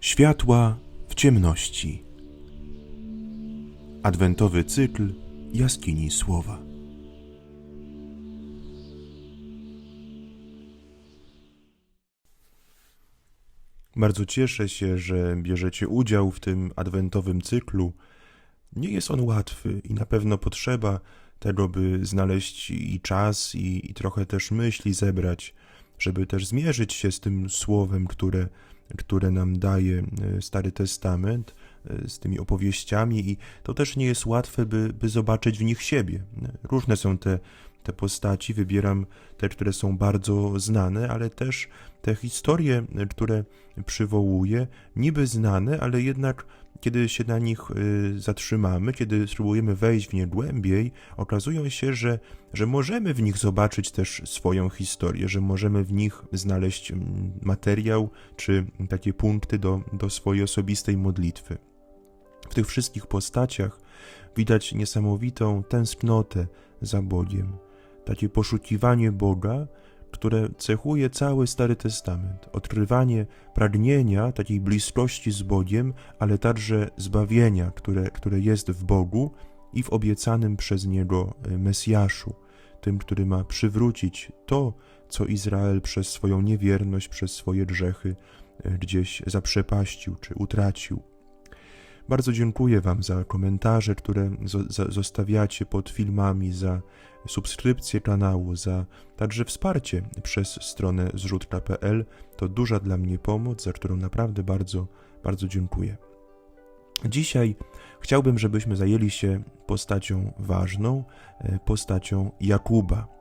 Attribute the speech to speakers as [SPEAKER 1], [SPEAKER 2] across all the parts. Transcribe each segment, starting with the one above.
[SPEAKER 1] Światła w ciemności. Adwentowy cykl Jaskini Słowa. Bardzo cieszę się, że bierzecie udział w tym adwentowym cyklu. Nie jest on łatwy i na pewno potrzeba tego, by znaleźć i czas, i, i trochę też myśli zebrać, żeby też zmierzyć się z tym słowem, które, które nam daje e, Stary Testament, e, z tymi opowieściami, i to też nie jest łatwe, by, by zobaczyć w nich siebie. Różne są te, te postaci, wybieram te, które są bardzo znane, ale też te historie, e, które przywołuję, niby znane, ale jednak kiedy się na nich y, zatrzymamy, kiedy spróbujemy wejść w nie głębiej, okazują się, że, że możemy w nich zobaczyć też swoją historię, że możemy w nich znaleźć materiał czy takie punkty do, do swojej osobistej modlitwy. W tych wszystkich postaciach widać niesamowitą tęsknotę za Bogiem, takie poszukiwanie Boga, które cechuje cały Stary Testament. Odkrywanie pragnienia takiej bliskości z Bogiem, ale także zbawienia, które, które jest w Bogu i w obiecanym przez Niego e, Mesjaszu, tym, który ma przywrócić to, co Izrael przez swoją niewierność, przez swoje grzechy e, gdzieś zaprzepaścił czy utracił. Bardzo dziękuję Wam za komentarze, które zostawiacie pod filmami, za subskrypcję kanału, za także wsparcie przez stronę zrzutka.pl. To duża dla mnie pomoc, za którą naprawdę bardzo, bardzo dziękuję. Dzisiaj chciałbym, żebyśmy zajęli się postacią ważną, e, postacią Jakuba.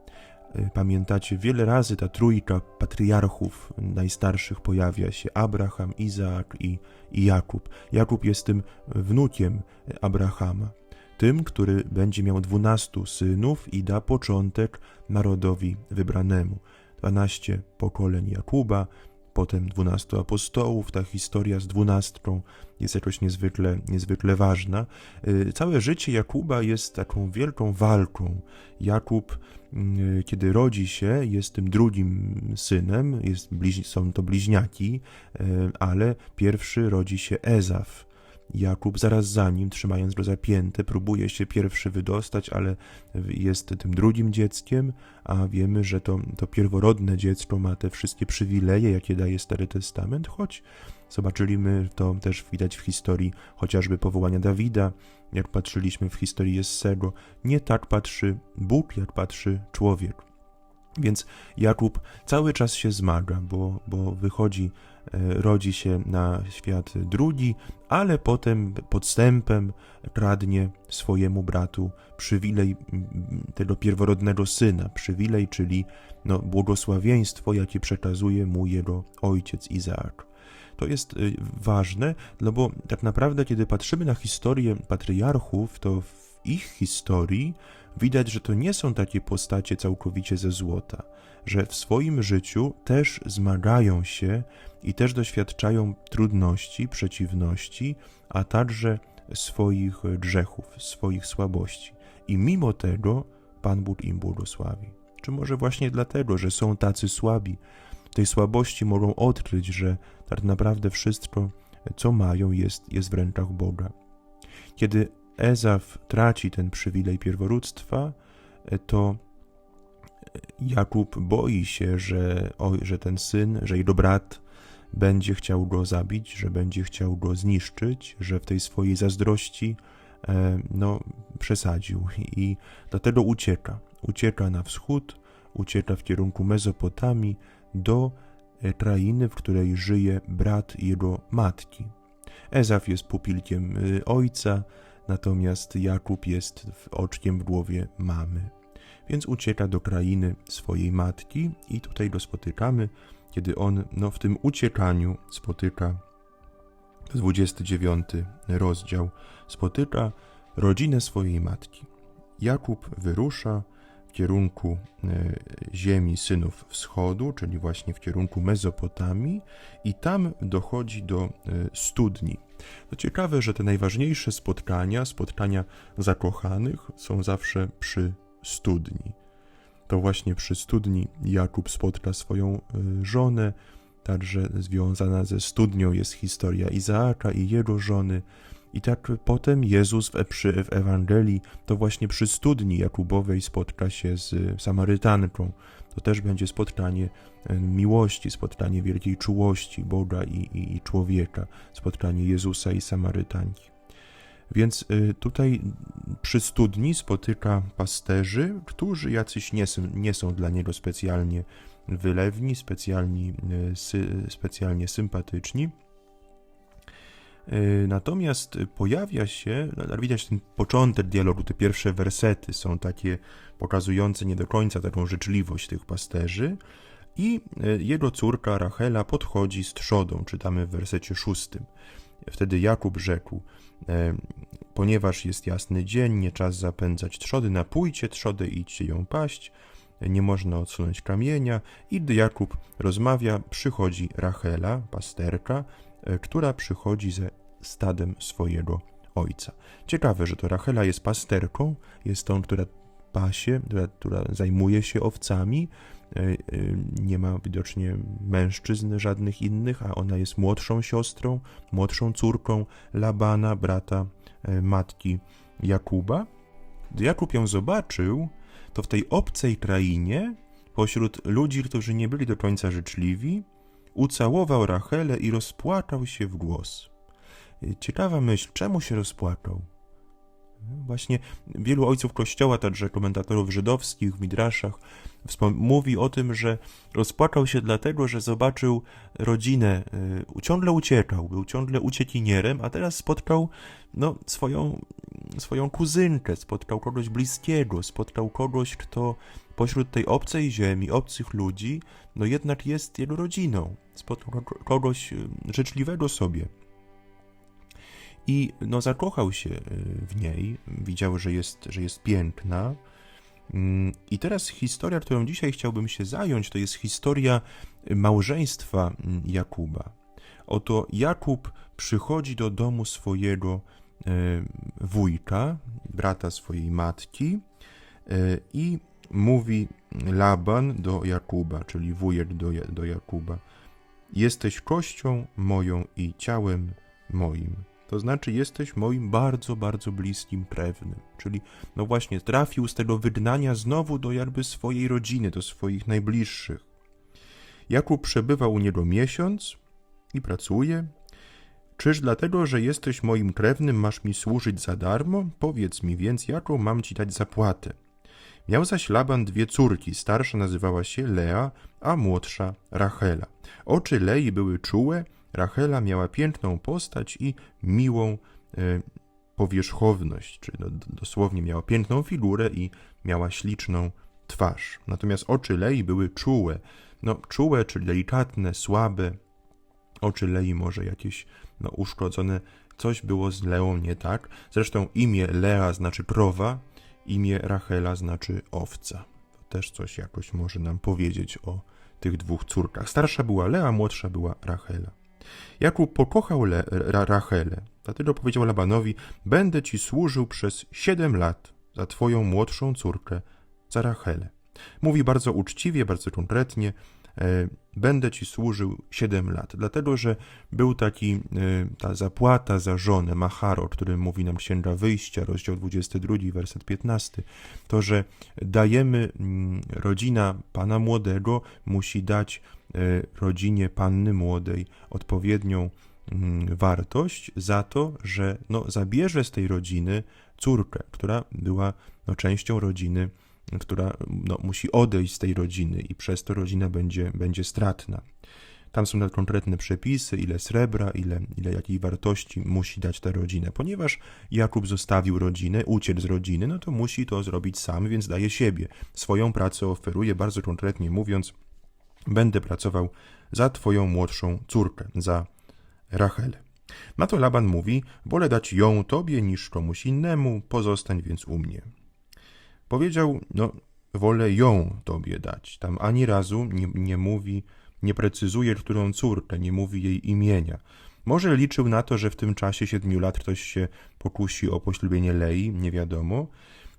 [SPEAKER 1] Y, pamiętacie, wiele razy ta trójka patriarchów najstarszych pojawia się: Abraham, Izaak i, i Jakub. Jakub jest tym wnukiem Abrahama, tym, który będzie miał dwunastu synów i da początek narodowi wybranemu. Dwanaście pokoleń Jakuba, potem dwunastu apostołów. Ta historia z dwunastką jest jakoś niezwykle, niezwykle ważna. Y, całe życie Jakuba jest taką wielką walką. Jakub, y, kiedy rodzi się, jest tym drugim synem, jest są to bliźniaki, y, ale pierwszy rodzi się Ezaf. Jakub zaraz za nim, trzymając go zapięte, próbuje się pierwszy wydostać, ale jest tym drugim dzieckiem, a wiemy, że to, to pierworodne dziecko ma te wszystkie przywileje, jakie daje Stary Testament, choć zobaczyliśmy to też widać w historii chociażby powołania Dawida, jak patrzyliśmy w historii Jessego. Nie tak patrzy Bóg, jak patrzy człowiek. Więc Jakub cały czas się zmaga, bo, bo wychodzi rodzi się na świat drugi, ale potem podstępem kradnie swojemu bratu przywilej tego pierworodnego syna, przywilej, czyli no, błogosławieństwo, jakie przekazuje mu jego ojciec Izaak. To jest y, ważne, no bo tak naprawdę, kiedy patrzymy na historię patriarchów, to w ich historii widać, że to nie są takie postacie całkowicie ze złota, że w swoim życiu też zmagają się i też doświadczają trudności, przeciwności, a także swoich grzechów, swoich słabości. I mimo tego Pan Bóg im błogosławi. Czy może właśnie dlatego, że są tacy słabi, tej słabości mogą odkryć, że tak naprawdę wszystko, co mają, jest, jest w rękach Boga. Kiedy Ezaf traci ten przywilej pierworództwa, to Jakub boi się, że, o, że ten syn, że jego brat będzie chciał go zabić, że będzie chciał go zniszczyć, że w tej swojej zazdrości e, no, przesadził i dlatego ucieka. Ucieka na wschód, ucieka w kierunku Mezopotamii do e, krainy, w której żyje brat jego matki. Ezaf jest pupilkiem e, ojca, natomiast Jakub jest oczkiem w głowie mamy. Więc ucieka do krainy swojej matki i tutaj go spotykamy kiedy on no, w tym uciekaniu spotyka, 29 rozdział, spotyka rodzinę swojej matki. Jakub wyrusza w kierunku e, ziemi synów wschodu, czyli właśnie w kierunku Mezopotamii, i tam dochodzi do e, studni. To ciekawe, że te najważniejsze spotkania, spotkania zakochanych, są zawsze przy studni to właśnie przy studni Jakub spotka swoją y, żonę, także związana ze studnią jest historia Izaaka i jego żony. I tak potem Jezus w, w Ewangelii to właśnie przy studni Jakubowej spotka się z Samarytanką. To też będzie spotkanie e, miłości, spotkanie wielkiej czułości Boga i, i, i człowieka, spotkanie Jezusa i Samarytanki. Więc y, tutaj przy studni spotyka pasterzy, którzy jacyś nie są, nie są dla niego specjalnie wylewni, specjalni, y, sy, specjalnie sympatyczni. Y, natomiast pojawia się, no, widać ten początek dialogu, te pierwsze wersety są takie pokazujące nie do końca taką życzliwość tych pasterzy. I jego córka Rachela podchodzi z trzodą, czytamy w wersecie szóstym. Wtedy Jakub rzekł: e, Ponieważ jest jasny dzień, nie czas zapędzać trzody, napójcie trzodę i idźcie ją paść. Nie można odsunąć kamienia. I gdy Jakub rozmawia, przychodzi Rachela, pasterka, e, która przychodzi ze stadem swojego ojca. Ciekawe, że to Rachela jest pasterką, jest tą, która pasie, która, która zajmuje się owcami, E, e, nie ma widocznie mężczyzn żadnych innych, a ona jest młodszą siostrą, młodszą córką Labana, brata e, matki Jakuba. Gdy Jakub ją zobaczył, to w tej obcej krainie, pośród ludzi, którzy nie byli do końca życzliwi, ucałował Rachelę i rozpłakał się w głos. Ciekawa myśl, czemu się rozpłakał? Właśnie wielu ojców kościoła, także komentatorów żydowskich w Midraszach, mówi o tym, że rozpłakał się dlatego, że zobaczył rodzinę, y, ciągle uciekał, był ciągle uciekinierem, a teraz spotkał no, swoją, swoją kuzynkę, spotkał kogoś bliskiego, spotkał kogoś, kto pośród tej obcej ziemi, obcych ludzi, no jednak jest jego rodziną, spotkał kogoś y, życzliwego sobie. I no, zakochał się y, w niej, widział, że jest, że jest piękna. Mm, I teraz historia, którą dzisiaj chciałbym się zająć, to jest historia małżeństwa mm, Jakuba. Oto Jakub przychodzi do domu swojego y, wujka, brata swojej matki, y, i mówi Laban do Jakuba, czyli wujek do, do Jakuba: Jesteś kością moją i ciałem moim. To znaczy, jesteś moim bardzo, bardzo bliskim krewnym. Czyli, no właśnie, trafił z tego wygnania znowu do jakby swojej rodziny, do swoich najbliższych. Jakub przebywa u niego miesiąc i pracuje. Czyż dlatego, że jesteś moim krewnym, masz mi służyć za darmo? Powiedz mi więc, jaką mam ci dać zapłatę. Miał zaś Laban dwie córki, starsza nazywała się Lea, a młodsza Rachela. Oczy Lei były czułe, Rachela miała piękną postać i miłą e, powierzchowność, czyli dosłownie miała piękną figurę i miała śliczną twarz. Natomiast oczy Lei były czułe, no czułe, czyli delikatne, słabe. Oczy Lei może jakieś no, uszkodzone, coś było z Leą nie tak. Zresztą imię Lea znaczy krowa, imię Rachela znaczy owca. To też coś jakoś może nam powiedzieć o tych dwóch córkach. Starsza była Lea, młodsza była Rachela. Jakub pokochał Le, Ra, Rachelę, dlatego powiedział Labanowi, będę ci służył przez siedem lat za twoją młodszą córkę, za Rachelę. Mówi bardzo uczciwie, bardzo konkretnie, e, będę ci służył siedem lat, dlatego, że był taki, e, ta zapłata za żonę, Machar, o którym mówi nam Księga Wyjścia, rozdział 22, werset 15, to, że dajemy, mm, rodzina Pana Młodego musi dać rodzinie panny młodej odpowiednią mm, wartość za to, że no, zabierze z tej rodziny córkę, która była no, częścią rodziny, która no, musi odejść z tej rodziny i przez to rodzina będzie, będzie stratna. Tam są konkretne przepisy, ile srebra, ile, ile jakiej wartości musi dać ta rodzina. Ponieważ Jakub zostawił rodzinę, uciekł z rodziny, no to musi to zrobić sam, więc daje siebie. Swoją pracę oferuje, bardzo konkretnie mówiąc, Będę pracował za twoją młodszą córkę, za Rachelę. Na to Laban mówi: Wolę dać ją tobie niż komuś innemu, pozostań więc u mnie. Powiedział: No, wolę ją tobie dać. Tam ani razu nie, nie mówi, nie precyzuje, którą córkę, nie mówi jej imienia. Może liczył na to, że w tym czasie siedmiu lat ktoś się pokusi o poślubienie Lei, nie wiadomo.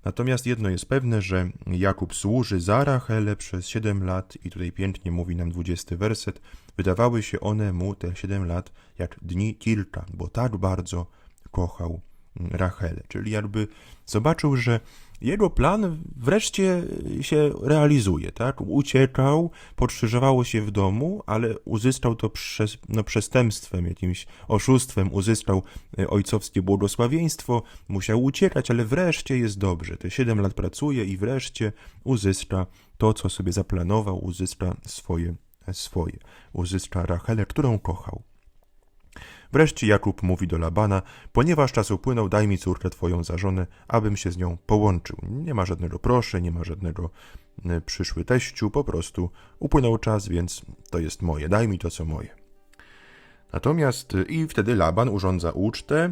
[SPEAKER 1] Natomiast jedno jest pewne, że Jakub służy za Rachelę przez 7 lat i tutaj pięknie mówi nam 20 werset. Wydawały się one mu te 7 lat jak dni kilka, bo tak bardzo kochał Rachelę. Czyli jakby zobaczył, że jego plan wreszcie się realizuje, tak? Uciekał, podszyżowało się w domu, ale uzyskał to przez, no, przestępstwem, jakimś oszustwem, uzyskał e, ojcowskie błogosławieństwo, musiał uciekać, ale wreszcie jest dobrze. Te 7 lat pracuje i wreszcie uzyska to, co sobie zaplanował, uzyska swoje, swoje. Uzyska Rachelę, którą kochał. Wreszcie Jakub mówi do Labana, ponieważ czas upłynął, daj mi córkę twoją za żonę, abym się z nią połączył. Nie ma żadnego proszę, nie ma żadnego e, przyszły teściu, po prostu upłynął czas, więc to jest moje, daj mi to, co moje. Natomiast e, i wtedy Laban urządza ucztę. e,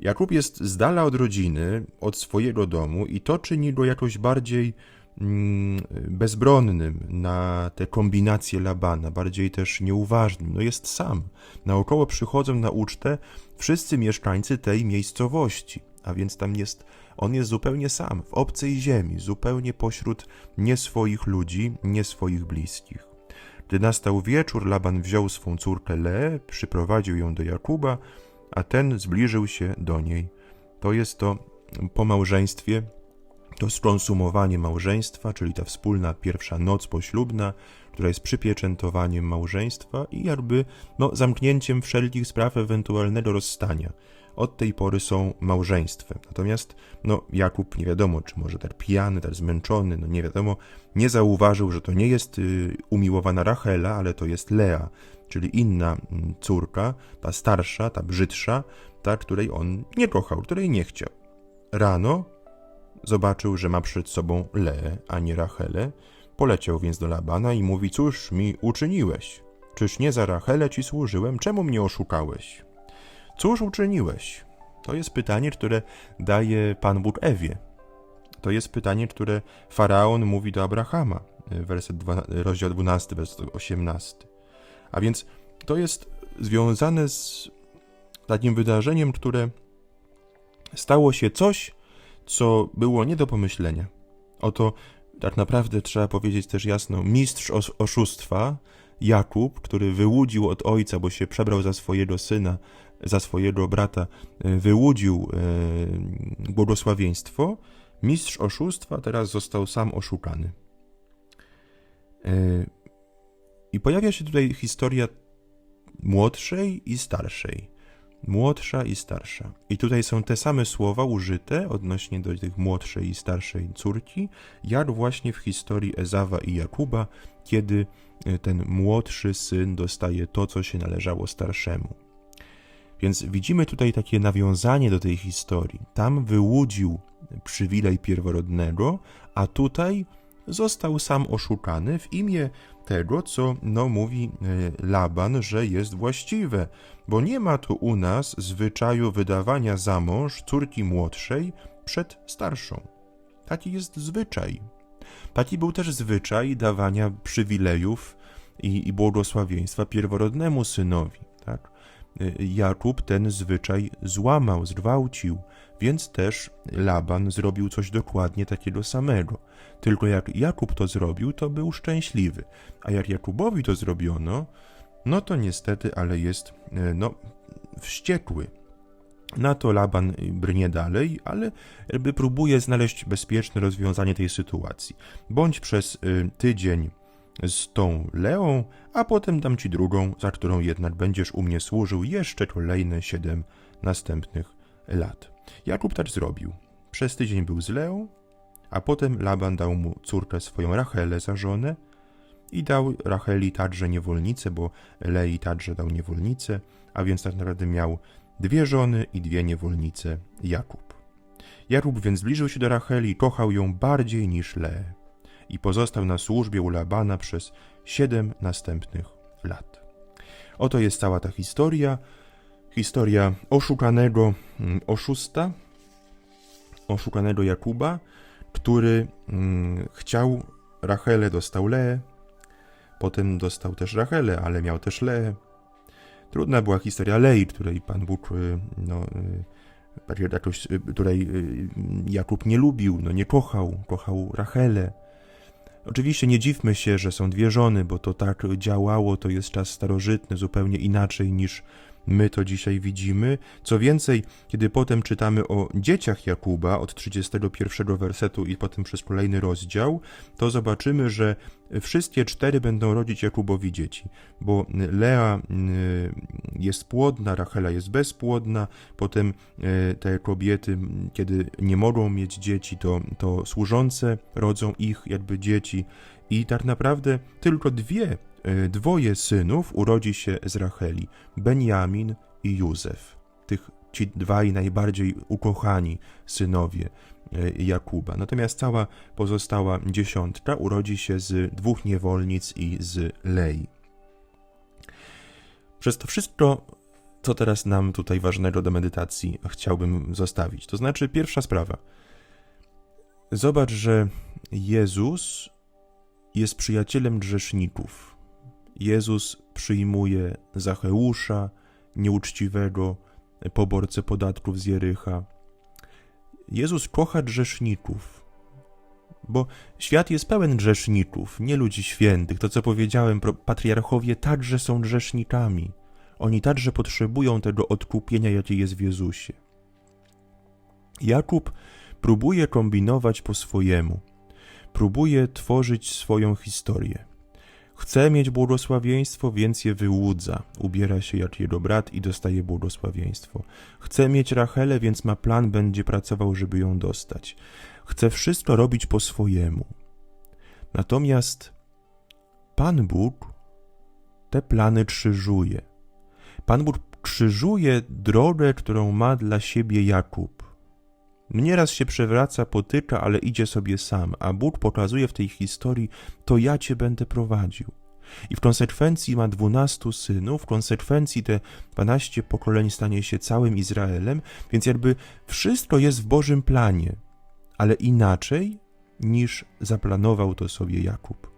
[SPEAKER 1] Jakub jest z dala od rodziny, od swojego domu i to czyni go jakoś bardziej bezbronnym na te kombinacje Labana, bardziej też nieuważnym. No jest sam. Naokoło przychodzą na ucztę wszyscy mieszkańcy tej miejscowości, a więc tam jest, on jest zupełnie sam, w obcej ziemi, zupełnie pośród nie swoich ludzi, nie swoich bliskich. Gdy nastał wieczór, Laban wziął swą córkę Leę, przyprowadził ją do Jakuba, a ten zbliżył się do niej. To jest to po małżeństwie, to skonsumowanie małżeństwa, czyli ta wspólna pierwsza noc poślubna, która jest przypieczętowaniem małżeństwa i jakby no, zamknięciem wszelkich spraw ewentualnego rozstania. Od tej pory są małżeństwem. Natomiast no, Jakub nie wiadomo, czy może tak pijany, tak zmęczony, no nie wiadomo, nie zauważył, że to nie jest y, umiłowana Rachela, ale to jest Lea, czyli inna mm, córka, ta starsza, ta brzydsza, ta, której on nie kochał, której nie chciał. Rano zobaczył, że ma przed sobą Leę, a nie Rachelę, poleciał więc do Labana i mówi, cóż mi uczyniłeś? Czyż nie za Rachelę ci służyłem? Czemu mnie oszukałeś? Cóż uczyniłeś? To jest pytanie, które daje Pan Bóg Ewie. To jest pytanie, które Faraon mówi do Abrahama, werset 12, rozdział 12, werset 18. A więc to jest związane z takim wydarzeniem, które stało się coś, co było nie do pomyślenia. Oto tak naprawdę trzeba powiedzieć też jasno, mistrz os- oszustwa, Jakub, który wyłudził od ojca, bo się przebrał za swojego syna, za swojego brata, e, wyłudził e, błogosławieństwo, mistrz oszustwa teraz został sam oszukany. E, I pojawia się tutaj historia młodszej i starszej. Młodsza i starsza. I tutaj są te same słowa użyte odnośnie do tych młodszej i starszej córki, jak właśnie w historii Ezawa i Jakuba, kiedy e, ten młodszy syn dostaje to, co się należało starszemu. Więc widzimy tutaj takie nawiązanie do tej historii. Tam wyłudził przywilej pierworodnego, a tutaj został sam oszukany w imię tego, co no, mówi e, Laban, że jest właściwe, bo nie ma tu u nas zwyczaju wydawania za mąż córki młodszej przed starszą. Taki jest zwyczaj. Taki był też zwyczaj dawania przywilejów i, i błogosławieństwa pierworodnemu synowi. Jakub ten zwyczaj złamał, zgwałcił, więc też Laban zrobił coś dokładnie takiego samego. Tylko jak Jakub to zrobił, to był szczęśliwy, a jak Jakubowi to zrobiono, no to niestety, ale jest y, no, wściekły. Na to Laban brnie dalej, ale jakby próbuje znaleźć bezpieczne rozwiązanie tej sytuacji. Bądź przez y, tydzień z tą Leą, a potem dam ci drugą, za którą jednak będziesz u mnie służył jeszcze kolejne siedem następnych lat. Jakub tak zrobił. Przez tydzień był z Leą, a potem Laban dał mu córkę swoją Rachelę za żonę i dał Racheli także niewolnicę, bo Lei także dał niewolnicę, a więc tak naprawdę miał dwie żony i dwie niewolnice Jakub. Jakub więc zbliżył się do Racheli kochał ją bardziej niż Leę i pozostał na służbie u Labana przez siedem następnych lat. Oto jest cała ta historia. Historia oszukanego mm, oszusta, oszukanego Jakuba, który mm, chciał Rachelę, dostał Leę, potem dostał też Rachelę, ale miał też Leę. Trudna była historia Lei, której Pan Bóg y, no, jakoś, y, której y, Jakub nie lubił, no nie kochał, kochał Rachelę. Oczywiście nie dziwmy się, że są dwie żony, bo to tak działało, to jest czas starożytny, zupełnie inaczej niż my to dzisiaj widzimy. Co więcej, kiedy potem czytamy o dzieciach Jakuba od 31 wersetu i potem przez kolejny rozdział, to zobaczymy, że wszystkie cztery będą rodzić Jakubowi dzieci, bo Lea y, jest płodna, Rachela jest bezpłodna, potem y, te kobiety, kiedy nie mogą mieć dzieci, to, to służące rodzą ich jakby dzieci i tak naprawdę tylko dwie dwoje synów urodzi się z Racheli, Benjamin i Józef. Tych ci dwaj najbardziej ukochani synowie e, Jakuba. Natomiast cała pozostała dziesiątka urodzi się z dwóch niewolnic i z Lei. Przez to wszystko, co teraz nam tutaj ważnego do medytacji chciałbym zostawić. To znaczy, pierwsza sprawa. Zobacz, że Jezus jest przyjacielem grzeszników. Jezus przyjmuje Zacheusza, nieuczciwego poborcę podatków z Jericha. Jezus kocha grzeszników, bo świat jest pełen grzeszników, nie ludzi świętych. To, co powiedziałem, patriarchowie także są grzesznikami. Oni także potrzebują tego odkupienia, jakie jest w Jezusie. Jakub próbuje kombinować po swojemu, próbuje tworzyć swoją historię. Chce mieć błogosławieństwo, więc je wyłudza. Ubiera się jak jego brat i dostaje błogosławieństwo. Chce mieć Rachelę, więc ma plan, będzie pracował, żeby ją dostać. Chce wszystko robić po swojemu. Natomiast Pan Bóg te plany krzyżuje. Pan Bóg krzyżuje drogę, którą ma dla siebie Jakub. Nieraz się przewraca, potyka, ale idzie sobie sam, a Bóg pokazuje w tej historii, to ja cię będę prowadził. I w konsekwencji ma dwunastu synów, w konsekwencji te dwanaście pokoleń stanie się całym Izraelem, więc jakby wszystko jest w Bożym planie, ale inaczej niż zaplanował to sobie Jakub.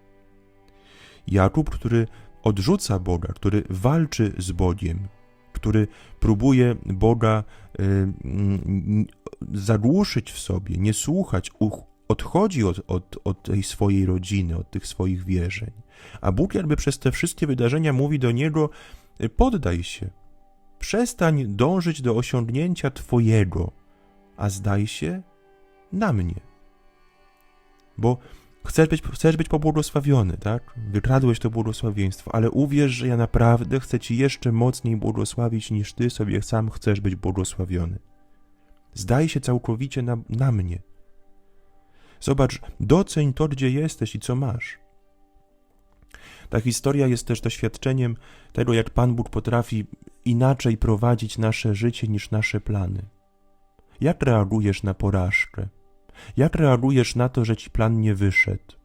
[SPEAKER 1] Jakub, który odrzuca Boga, który walczy z Bogiem, który próbuje Boga y, zagłuszyć w sobie, nie słuchać, odchodzi od, od, od tej swojej rodziny, od tych swoich wierzeń. A Bóg jakby przez te wszystkie wydarzenia mówi do niego: poddaj się, przestań dążyć do osiągnięcia Twojego, a zdaj się na mnie. Bo Chcesz być, chcesz być pobłogosławiony, tak? Wykradłeś to błogosławieństwo, ale uwierz, że ja naprawdę chcę Ci jeszcze mocniej błogosławić, niż Ty sobie sam chcesz być błogosławiony. Zdaj się całkowicie na, na mnie. Zobacz, doceń to, gdzie jesteś i co masz. Ta historia jest też doświadczeniem tego, jak Pan Bóg potrafi inaczej prowadzić nasze życie niż nasze plany. Jak reagujesz na porażkę? Jak reagujesz na to, że ci plan nie wyszedł?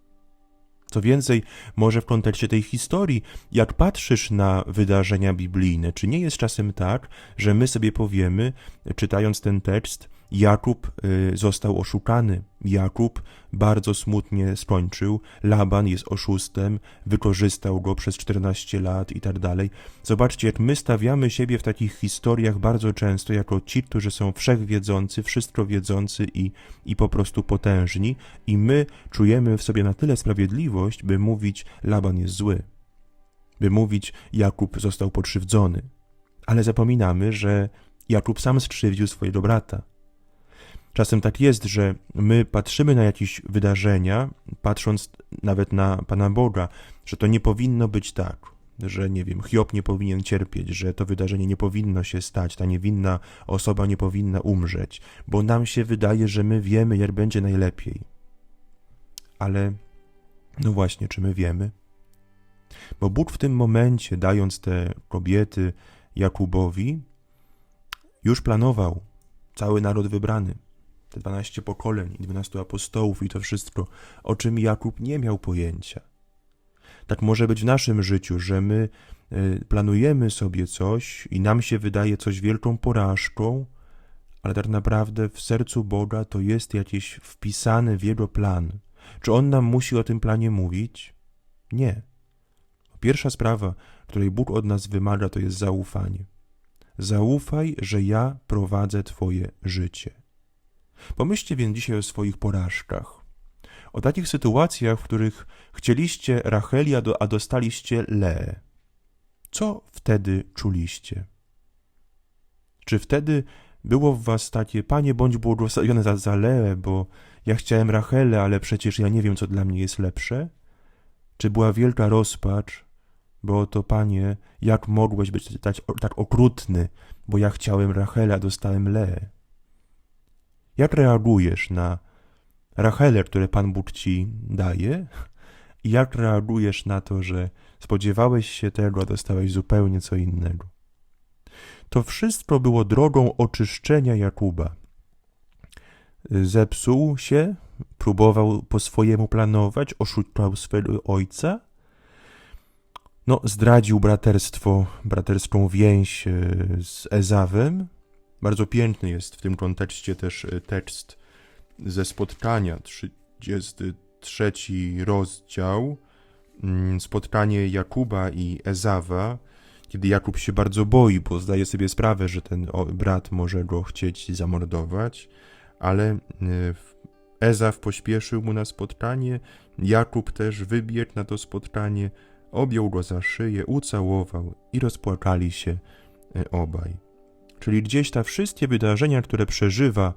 [SPEAKER 1] Co więcej, może w kontekście tej historii, jak patrzysz na wydarzenia biblijne, czy nie jest czasem tak, że my sobie powiemy, czytając ten tekst, Jakub y, został oszukany. Jakub bardzo smutnie skończył. Laban jest oszustem, wykorzystał go przez 14 lat i tak dalej. Zobaczcie, jak my stawiamy siebie w takich historiach bardzo często jako ci, którzy są wszechwiedzący, wszystko wiedzący i, i po prostu potężni, i my czujemy w sobie na tyle sprawiedliwość, by mówić: Laban jest zły, by mówić: Jakub został pokrzywdzony. Ale zapominamy, że Jakub sam skrzywdził swojego brata. Czasem tak jest, że my patrzymy na jakieś wydarzenia, patrząc nawet na Pana Boga, że to nie powinno być tak, że nie wiem, Hiob nie powinien cierpieć, że to wydarzenie nie powinno się stać, ta niewinna osoba nie powinna umrzeć, bo nam się wydaje, że my wiemy, jak będzie najlepiej. Ale no właśnie, czy my wiemy? Bo Bóg w tym momencie, dając te kobiety Jakubowi, już planował cały naród wybrany te 12 pokoleń i 12 apostołów i to wszystko, o czym Jakub nie miał pojęcia. Tak może być w naszym życiu, że my y, planujemy sobie coś i nam się wydaje coś wielką porażką, ale tak naprawdę w sercu Boga to jest jakieś wpisane w Jego plan. Czy On nam musi o tym planie mówić? Nie. Pierwsza sprawa, której Bóg od nas wymaga, to jest zaufanie. Zaufaj, że ja prowadzę Twoje życie. Pomyślcie więc dzisiaj o swoich porażkach. O takich sytuacjach, w których chcieliście Racheli, a, do, a dostaliście Leę. Co wtedy czuliście? Czy wtedy było w was takie, panie, bądź błogosławione za, za Leę, bo ja chciałem Rachelę, ale przecież ja nie wiem, co dla mnie jest lepsze? Czy była wielka rozpacz, bo to panie, jak mogłeś być tak, tak okrutny, bo ja chciałem Rachelę, a dostałem Leę? Jak reagujesz na Rachelę, które Pan Bóg ci daje? I jak reagujesz na to, że spodziewałeś się tego, a dostałeś zupełnie co innego? To wszystko było drogą oczyszczenia Jakuba. Zepsuł się, próbował po swojemu planować, oszukał swego ojca. No, zdradził braterstwo, braterską więź e, z Ezawem. Bardzo piękny jest w tym kontekście też e, tekst ze spotkania, 33 rozdział, mm, spotkanie Jakuba i Ezawa, kiedy Jakub się bardzo boi, bo zdaje sobie sprawę, że ten brat może go chcieć zamordować, ale e, Ezaw pośpieszył mu na spotkanie, Jakub też wybiegł na to spotkanie, objął go za szyję, ucałował i rozpłakali się e, obaj. Czyli gdzieś te wszystkie wydarzenia, które przeżywa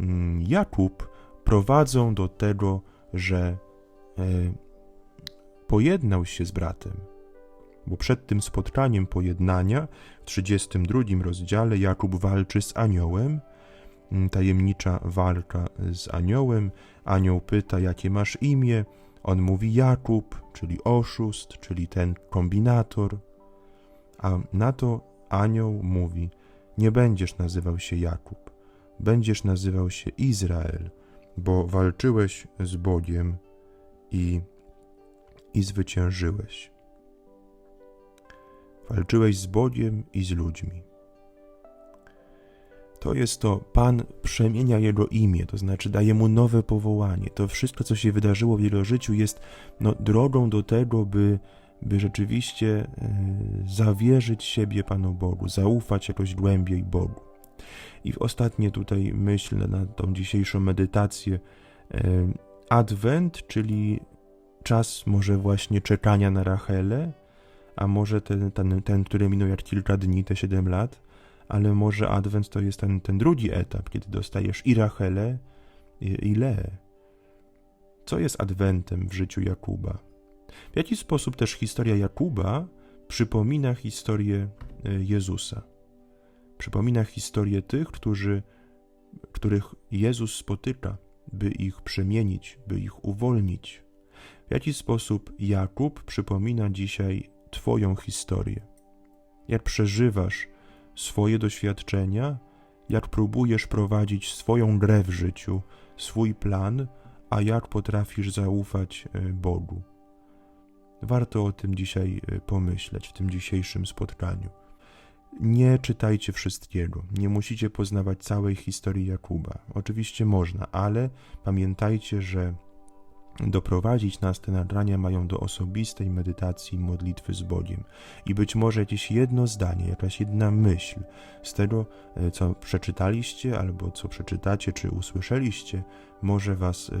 [SPEAKER 1] mm, Jakub, prowadzą do tego, że e, pojednał się z bratem. Bo przed tym spotkaniem pojednania w 32 rozdziale Jakub walczy z aniołem, mm, tajemnicza walka z aniołem. Anioł pyta, jakie masz imię. On mówi Jakub, czyli oszust, czyli ten kombinator. A na to anioł mówi: Nie będziesz nazywał się Jakub, będziesz nazywał się Izrael, bo walczyłeś z Bogiem i, i zwyciężyłeś. Walczyłeś z Bogiem i z ludźmi. To jest to, Pan przemienia jego imię, to znaczy daje mu nowe powołanie. To wszystko, co się wydarzyło w jego życiu, jest no, drogą do tego, by, by rzeczywiście y, zawierzyć siebie Panu Bogu, zaufać jakoś głębiej Bogu. I w ostatnie tutaj myśl na tą dzisiejszą medytację. Y, Adwent, czyli czas może właśnie czekania na Rachelę, a może ten, ten, ten który minął jak kilka dni, te 7 lat, ale może Adwent to jest ten, ten drugi etap, kiedy dostajesz i Rachelę, i, i Leę. Co jest Adwentem w życiu Jakuba? W jaki sposób też historia Jakuba przypomina historię e, Jezusa? Przypomina historię tych, którzy, których Jezus spotyka, by ich przemienić, by ich uwolnić. W jaki sposób Jakub przypomina dzisiaj Twoją historię? Jak przeżywasz swoje doświadczenia, jak próbujesz prowadzić swoją grę w życiu, swój plan, a jak potrafisz zaufać e, Bogu. Warto o tym dzisiaj e, pomyśleć, w tym dzisiejszym spotkaniu. Nie czytajcie wszystkiego, nie musicie poznawać całej historii Jakuba. Oczywiście można, ale pamiętajcie, że Doprowadzić nas te nagrania mają do osobistej medytacji modlitwy z Bogiem. I być może jakieś jedno zdanie, jakaś jedna myśl z tego, e, co przeczytaliście, albo co przeczytacie, czy usłyszeliście, może Was e,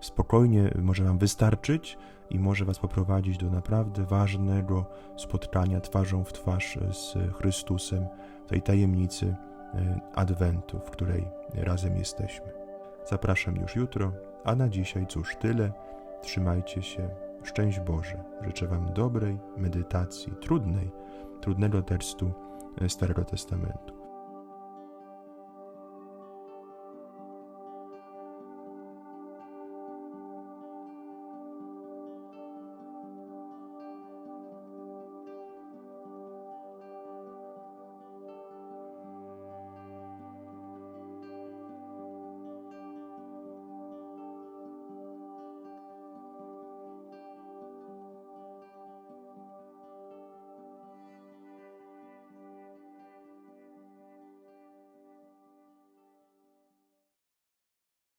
[SPEAKER 1] spokojnie, może Wam wystarczyć i może Was poprowadzić do naprawdę ważnego spotkania twarzą w twarz z Chrystusem, tej tajemnicy e, Adwentu, w której razem jesteśmy. Zapraszam już jutro a na dzisiaj cóż tyle. Trzymajcie się. Szczęść Boże. Życzę Wam dobrej medytacji, trudnej, trudnego tekstu Starego Testamentu.